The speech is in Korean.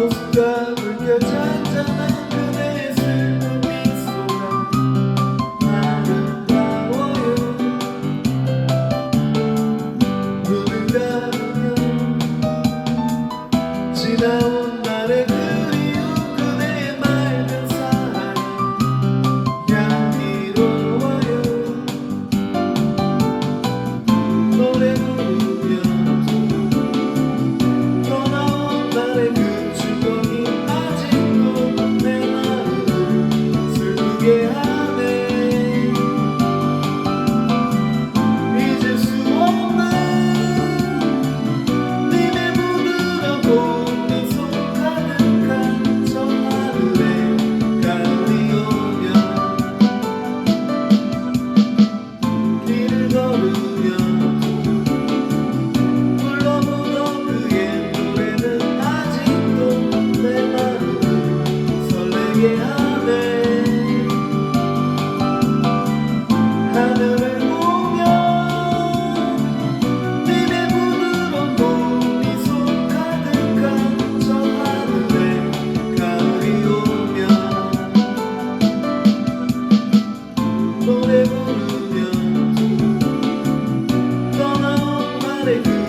모습과 물결 잔잔한 눈을 감으면 지나온 날의 그 대의 맑은 사랑이 향기로워요 music.